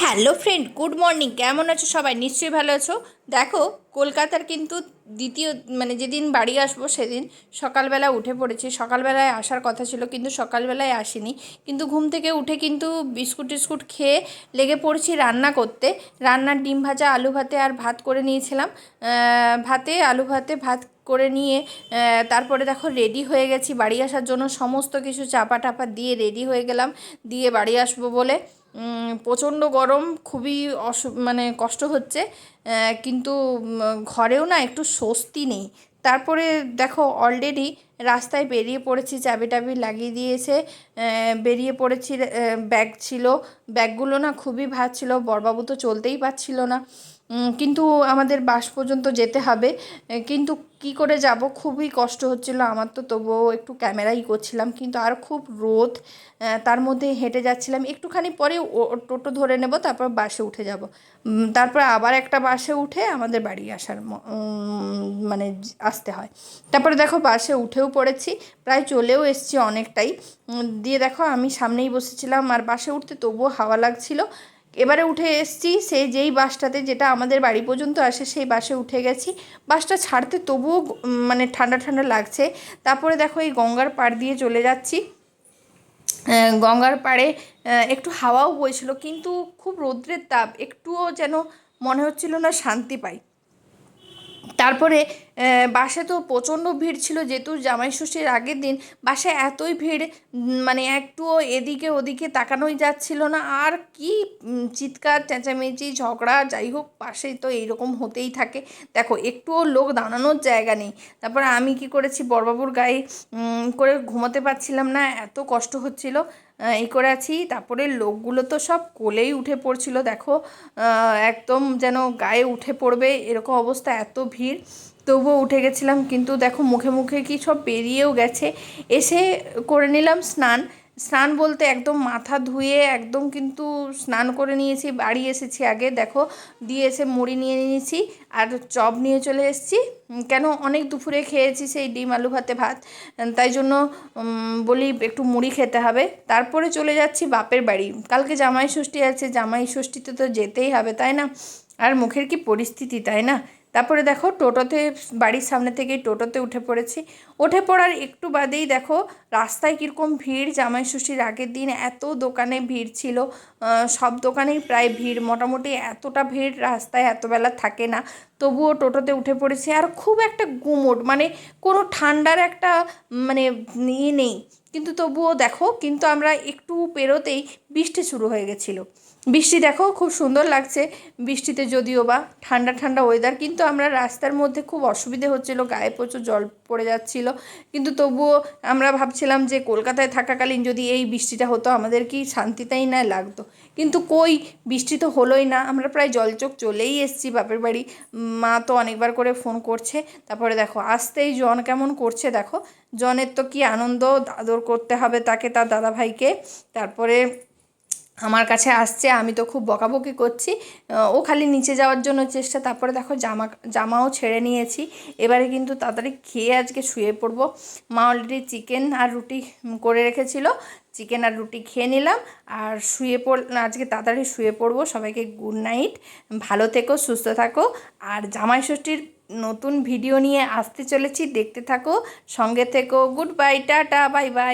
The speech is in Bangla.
Hello friend, good morning. কেমন আছো সবাই? নিশ্চয়ই ভালো আছো? দেখো, কলকাতার কিন্তু দ্বিতীয় মানে যেদিন বাড়ি আসব সেদিন সকালবেলা উঠে পড়েছি। সকালবেলায় আসার কথা ছিল, কিন্তু সকালবেলায় আসিনি। কিন্তু ঘুম থেকে উঠে কিন্তু বিস্কুট টিস্কুট খেয়ে লেগে পড়েছি রান্না করতে। রান্নার ডিম ভাজা, আলু ভাতে আর ভাত করে নিয়েছিলাম। ভাতে, আলু ভাতে, ভাত করে নিয়ে তারপরে দেখো রেডি হয়ে গেছি। বাড়ি আসার জন্য সমস্ত কিছু চাপা টাপা দিয়ে রেডি হয়ে গেলাম। দিয়ে বাড়ি আসব বলে প্রচণ্ড গরম, খুবই অসু মানে কষ্ট হচ্ছে কিন্তু ঘরেও না একটু স্বস্তি নেই। তারপরে দেখো অলরেডি রাস্তায় বেরিয়ে পড়েছি চাবি টাবি লাগিয়ে দিয়েছে। বেরিয়ে পড়েছি ব্যাগ ছিল। ব্যাগগুলো না খুবই ভার ছিল, বড়বাবু তো চলতেই পারছিল না। কিন্তু আমাদের বাস পর্যন্ত যেতে হবে। কিন্তু কি করে যাব? খুবই কষ্ট হচ্ছিল আমার তো, তবুও একটু ক্যামেরাই করছিলাম। কিন্তু আর খুব রোদ তার মধ্যে হেঁটে যাচ্ছিলাম। একটুখানি পরে টোটো ধরে নেব, তারপর বাসে উঠে যাব। তারপর আবার একটা বাসে উঠে আমাদের বাড়ি আসার মানে আসতে হয়। তারপরে দেখো বাসে উঠেও পড়েছি, প্রায় চলেও এসছি অনেকটাই। দিয়ে দেখো আমি সামনেই বসেছিলাম আর বাসে উঠতে তবুও হাওয়া লাগছিল। এবারে উঠে এসছি সেই যেই বাসটাতে যেটা আমাদের বাড়ি পর্যন্ত আসে সেই বাসে উঠে গেছি। বাসটা ছাড়তে তবুও মানে ঠান্ডা ঠান্ডা লাগছে। তারপরে দেখো এই গঙ্গার পাড় দিয়ে চলে যাচ্ছি। গঙ্গার পাড়ে একটু হাওয়াও বইছিল, কিন্তু খুব রৌদ্রের তাপ, একটুও যেন মনে হচ্ছিল না শান্তি পাই। তারপরে বাসে তো প্রচণ্ড ভিড় ছিল, যেহেতু জামাই ষষ্ঠীর আগের দিন বাসে এতই ভিড় মানে একটুও এদিকে ওদিকে তাকানোই যাচ্ছিল না। আর কি চিৎকার, চেঁচামেচি, ঝগড়া, যাই হোক পাশে তো এইরকম হতেই থাকে। দেখো, একটুও লোক দাঁড়ানোর জায়গা নেই। তারপরে আমি কি করেছি বড়বাবুর গায়ে করে ঘুমোতে পারছিলাম না, এত কষ্ট হচ্ছিল। এই করে আছি। তারপরে লোকগুলো তো সব কোলেই উঠে পড়ছিল, দেখো। একদম যেন গায়ে উঠে পড়বে এরকম অবস্থা, এত ভিড়। তবুও উঠে গেছিলাম, কিন্তু দেখো মুখে মুখে কি সব বেরিয়েও গেছে। এসে করে নিলাম স্নান। স্নান বলতে একদম মাথা ধুয়ে একদম কিন্তু স্নান করে নিয়েছি, বাড়ি এসেছি আগে, দেখো, দিয়ে এসে মুড়ি নিয়ে নিয়েছি আর চপ নিয়ে চলে এসেছি। কেন অনেক দুপুরে খেয়েছি সেই ডিম, আলু ভাতে ভাত তাই জন্য বলি একটু মুড়ি খেতে হবে। তারপরে চলে যাচ্ছি বাপের বাড়ি। কালকে জামাই ষষ্ঠী আছে, জামাই ষষ্ঠীতে তো যেতেই হবে, তাই না? আর মুখের কি পরিস্থিতি, তাই না? তারপরে দেখো টোটোতে, বাড়ির সামনে থেকে টোটোতে উঠে পড়েছি। উঠে পড়ার একটু বাদেই দেখো, রাস্তায় কীরকম ভিড় জামাই ষষ্ঠীর আগের দিন এত দোকানে ভিড় ছিল। সব দোকানেই প্রায় ভিড়, মোটামুটি এতটা ভিড় রাস্তায় এতবেলা থাকে না। তবুও টোটোতে উঠে পড়েছে আর খুব একটা গুমোট মানে কোনো ঠান্ডার একটা মানে ইয়ে নেই। কিন্তু তবুও দেখো, কিন্তু আমরা একটু পেরোতেই বৃষ্টি শুরু হয়ে গেছিল। বৃষ্টি দেখো, খুব সুন্দর লাগছে। বৃষ্টিতে যদিও বা ঠান্ডা ঠান্ডা ওয়েদার কিন্তু আমরা রাস্তার মধ্যে খুব অসুবিধে হচ্ছিল, গায়ে প্রচুর জল পড়ে যাচ্ছিল। কিন্তু তবুও আমরা ভাবছিলাম যে কলকাতায় থাকাকালীন যদি এই বৃষ্টিটা হতো, আমাদের কি শান্তিতেই না লাগতো। কিন্তু কই, বৃষ্টি তো হলোই না। আমরা প্রায় জলচোখ চলেই এসেছি বাপের বাড়ি। মা তো অনেকবার করে ফোন করছে। তারপরে দেখো, আসতেই জন কেমন করছে দেখো। জনের তো কি আনন্দ, আদর করতে হবে তাকে, তার দাদাভাইকে। তারপরে আমার কাছে আসছে, আমি তো খুব বকাবকি করছি। ও খালি নিচে যাওয়ার জন্য চেষ্টা, তারপরে দেখো জামা, জামাও ছেড়ে নিয়েছি। এবারে কিন্তু তাড়াতাড়ি খেয়ে আজকে শুয়ে পড়ব। মা অলরেডি চিকেন আর রুটি করে রেখেছিল। চিকেন আর রুটি খেয়ে নিলাম আর শুয়ে পড় আজকে তাড়াতাড়ি শুয়ে পড়ব। সবাইকে গুড নাইট ভালো থেকো, সুস্থ থাকো। আর জামাই ষষ্ঠীর নতুন ভিডিও নিয়ে আসতে চলেছি, দেখতে থাকো, সঙ্গে থেকো। Good bye tata bye bye